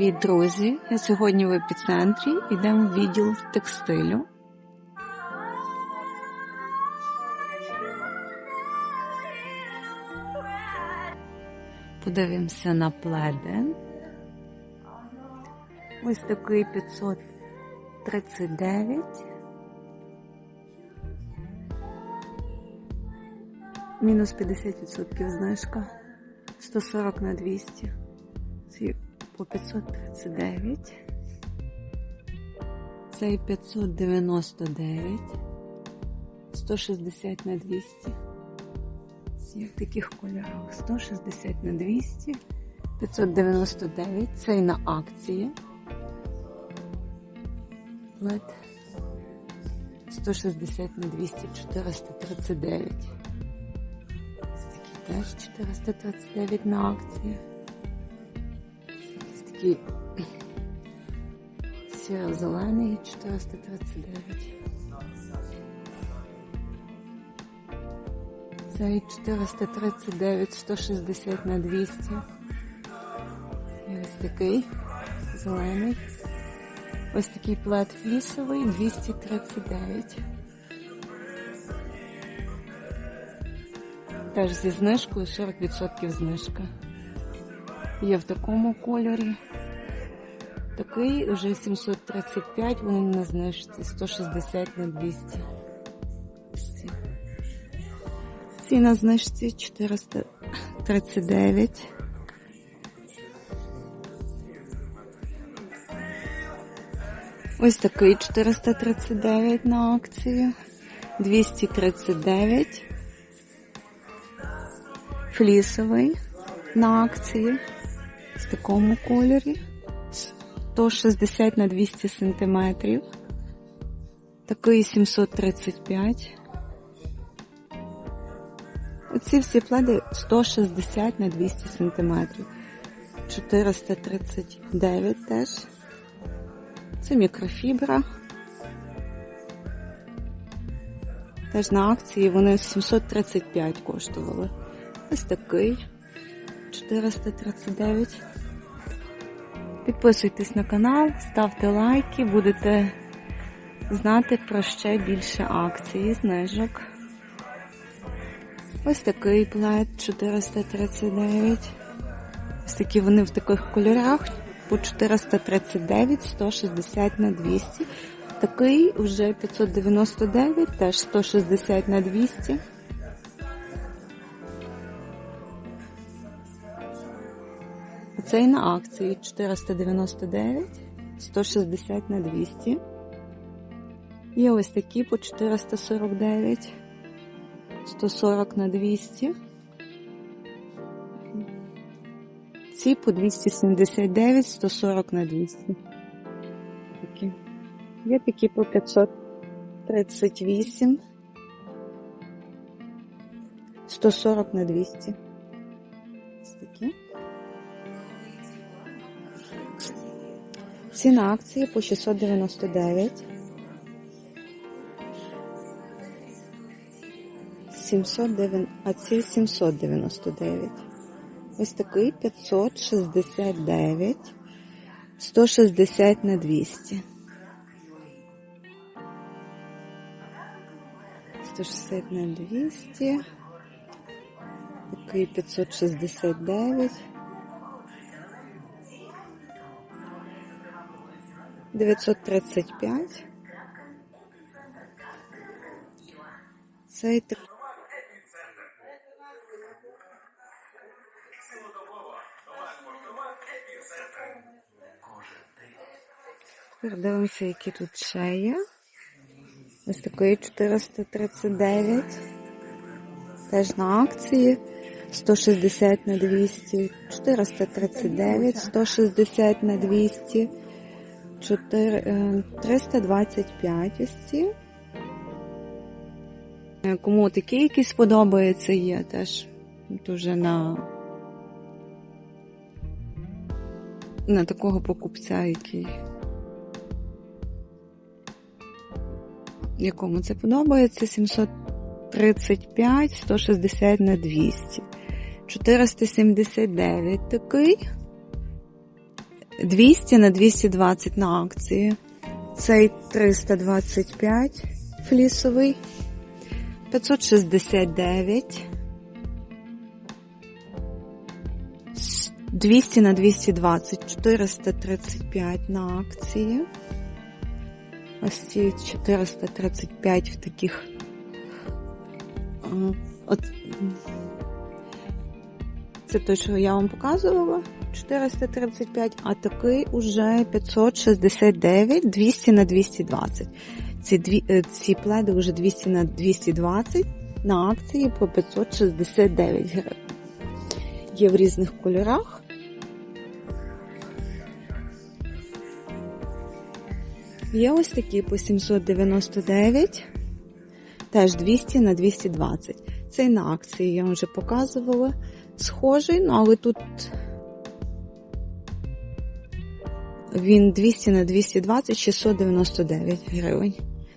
Привіт, друзі! Я сьогодні в епіцентрі йдемо в відділ текстилю. Подивимося на пледи. Ось такий 539. Мінус 50% знижка. 140 на 200. По 539. Цей 599. 160 на 200. Ці в таких кольорах. 160 на 200. 599. Цей на акції. Лед. 160 на 200, 439. Ось такі теж 439 на акції. Такий сіро-зелений 439. Цей 439, 160 на 200. І ось такий зелений. Ось такий плед флісовий 239. Теж зі знижкою 40% знижка. Є в такому кольорі. Такий вже 735, вони на знижці 160 на 200. Ці. На знижці 439. Ось такий 439 на акцію. 239. Флісовий на акції. В такому кольорі. 160 на 200 сантиметрів. Такий 735. Оці всі пледи 160 на 200 сантиметрів. 439 теж. Це мікрофібра. Теж на акції вони 735 коштували. Ось такий 439. Підписуйтесь на канал, ставте лайки, будете знати про ще більше акцій, знижок. Ось такий плед 439. Ось такі вони в таких кольорах по 439, 160 на 200. Такий вже 599, теж 160 на 200. Цей на акції 499, 160 на 200. Є ось такі по 449, 140 на 200. Ці по 279, 140 на 200. Такі. Є такі по 538, 140 на 200. Ці на акції по 699. 709, а ці 799. Ось такий 569, 160 на 200. 160 на 200. Такий 569. 935. Цей дивимося, які тут ще є. Ось такий 439. Теж на акції. 160 на 200, 439, 160 на 200, 4, 325 ось ці. Кому такі якісь сподобаються, є теж дуже на на такого покупця, який якому це подобається 735, 160 на 200. 479 такий. 200 на 220 на акції. Цей 325 флісовий. 569. 200 на 220, 435 на акції. Ось ці 435 в таких. От, це той, що я вам показувала. 435, а такий уже 569, 200 на 220. Ці, дві, е, ці пледи вже 200 на 220 на акції по 569 гривень. Є в різних кольорах. Є ось такі по 799, теж 200 на 220. Цей на акції я вам вже показувала. Схожий, ну але тут він 200 на 220, 699 гривень.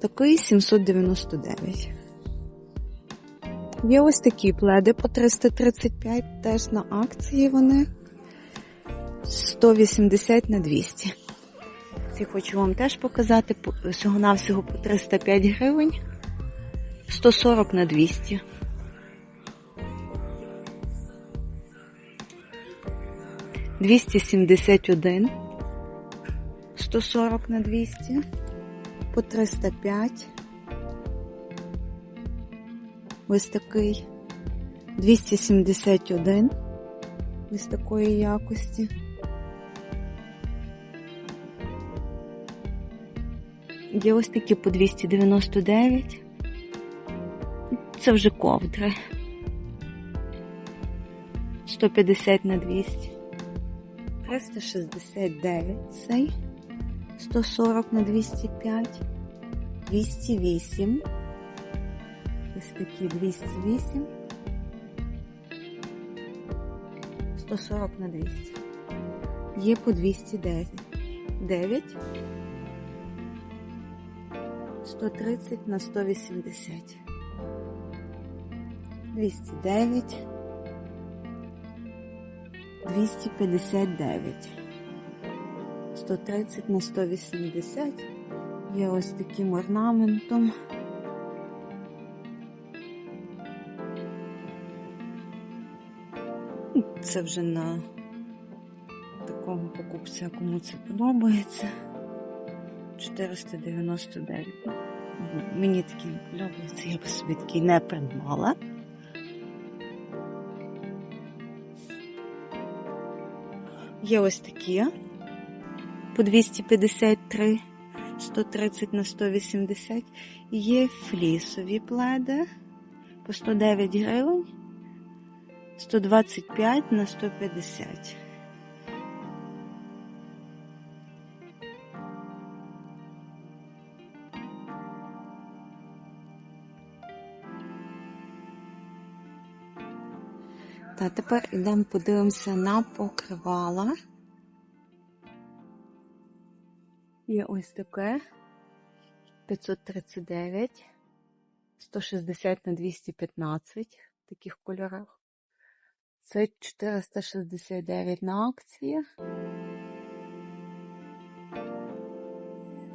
Такий 799. Є ось такі пледи по 335, теж на акції вони 180 на 200. Ці хочу вам теж показати. Всього-навсього по 305 гривень. 140 на 200. Двісті сімдесят один, сто сорок на двісті, по триста п'ять. Ось такий. Двісті сімдесят один. Ось такої якості. Є ось такі по 299. Це вже ковдри. 150 на 200. 369 цей. 140 на 205. 208. Ось такі 208. 140 на 200. Є по 209. 9. 130 на 180. 209. 259. 130 на 180. Є ось таким орнаментом. Це вже на такому покупця, кому це подобається. 499. Мені такі не подобаються, я би собі такий не придбала. Є ось такі по 253, 130 на 180. Є флісові пледи по 109 гривень, 125 на 150. Та тепер йдемо подивимося на покривала. Є ось таке 539, 160 на 215 в таких кольорах. Це 469 на акції.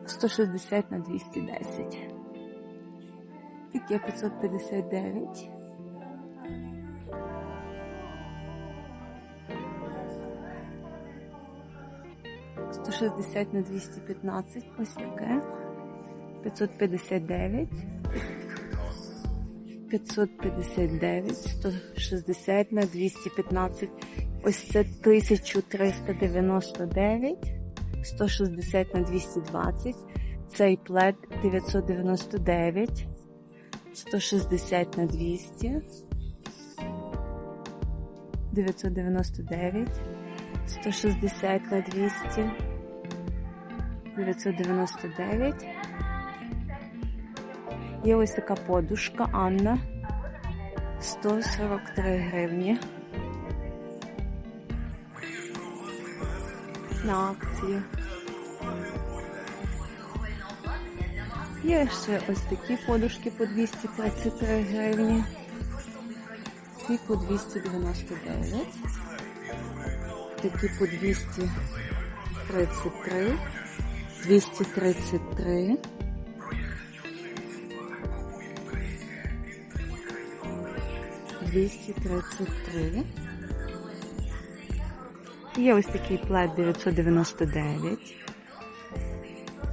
160 на 210. Таке 559. Сто шістдесят на двісті п'ятнадцять, ось таке. 559. 559, 160 на 215. Ось це 1399, 160 на 220. Цей плед 999, 160 на 200. 999, 160 на 200, 999. Є ось така подушка Анна 143 гривні. На акції. Є ще ось такі подушки по 233 гривні. Ці по 299. Такі по 200 233, 233. Двісті тридцять три. Є ось такий плед 999.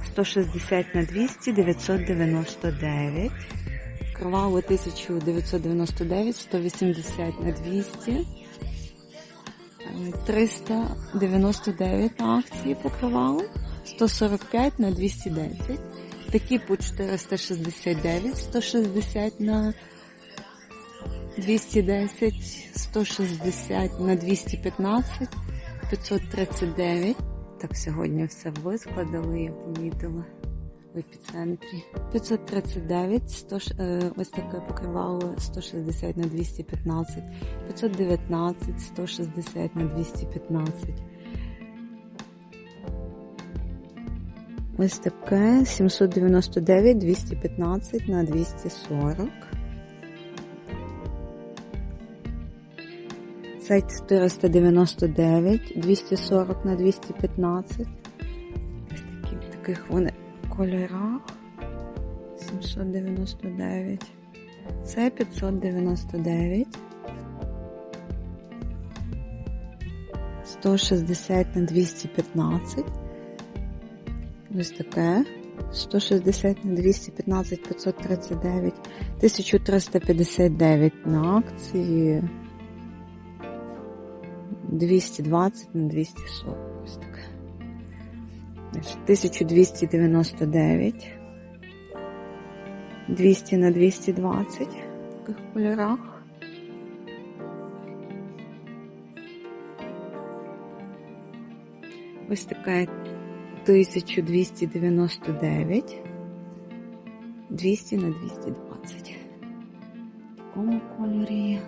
160 на 200, 999. Кроваво 1999, 180 на 200. е, 399 на акції покривали, 145 на 210. Такі по 469, 160 на 210, 160 на 215, 539. Так сьогодні все вискладали, я помітила в епіцентрі. 539, 100, ж- е, ось таке покривало 160 на 215, 519, 160 на 215. Ось таке 799, 215 на 240. Це 499, 240 на 215. Ось такі, в таких вони кольорах. 799. Це 599. 160 на 215. Ось таке. 160 на 215, 539, 1359 на акції. 220 на 240. Ось таке. 1299. 200 на 220 в таких кольорах. Ось така 1299. 200 на 220. В такому кольорі.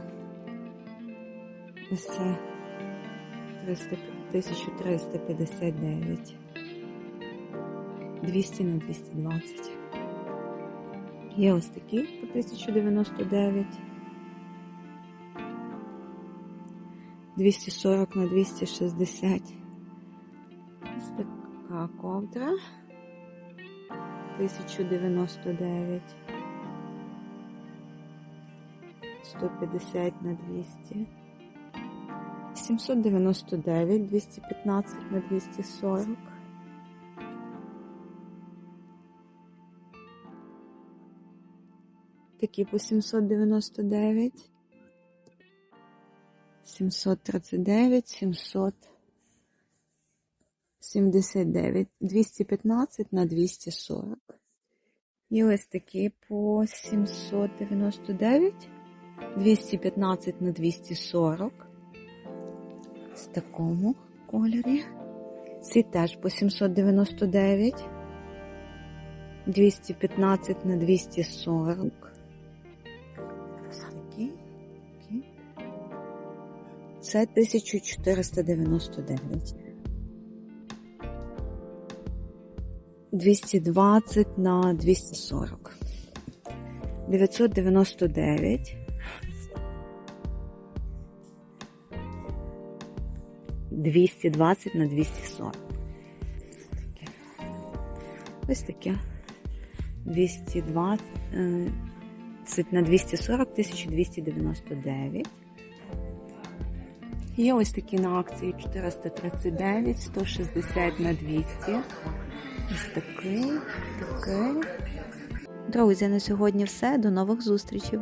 300 1359. 200 на 220. Є ось такі по 1099. 240 на 260. Така ковдра. 1099. 150 на 200. 799, 215 на 240. Такі по 799. 739, 779, 215 на 240. І ось такі по 799, 215 на 240. В такому кольорі. Ці теж по 799. 215 на 240. Ось такі. такі. Це 1499. 220 на 240. 999. 220 на 240. Таке. Ось таке. 220 е, на 240 1299. Є ось такі на акції 439, 160 на 200. Ось такий, такий. Друзі, на сьогодні все. До нових зустрічей!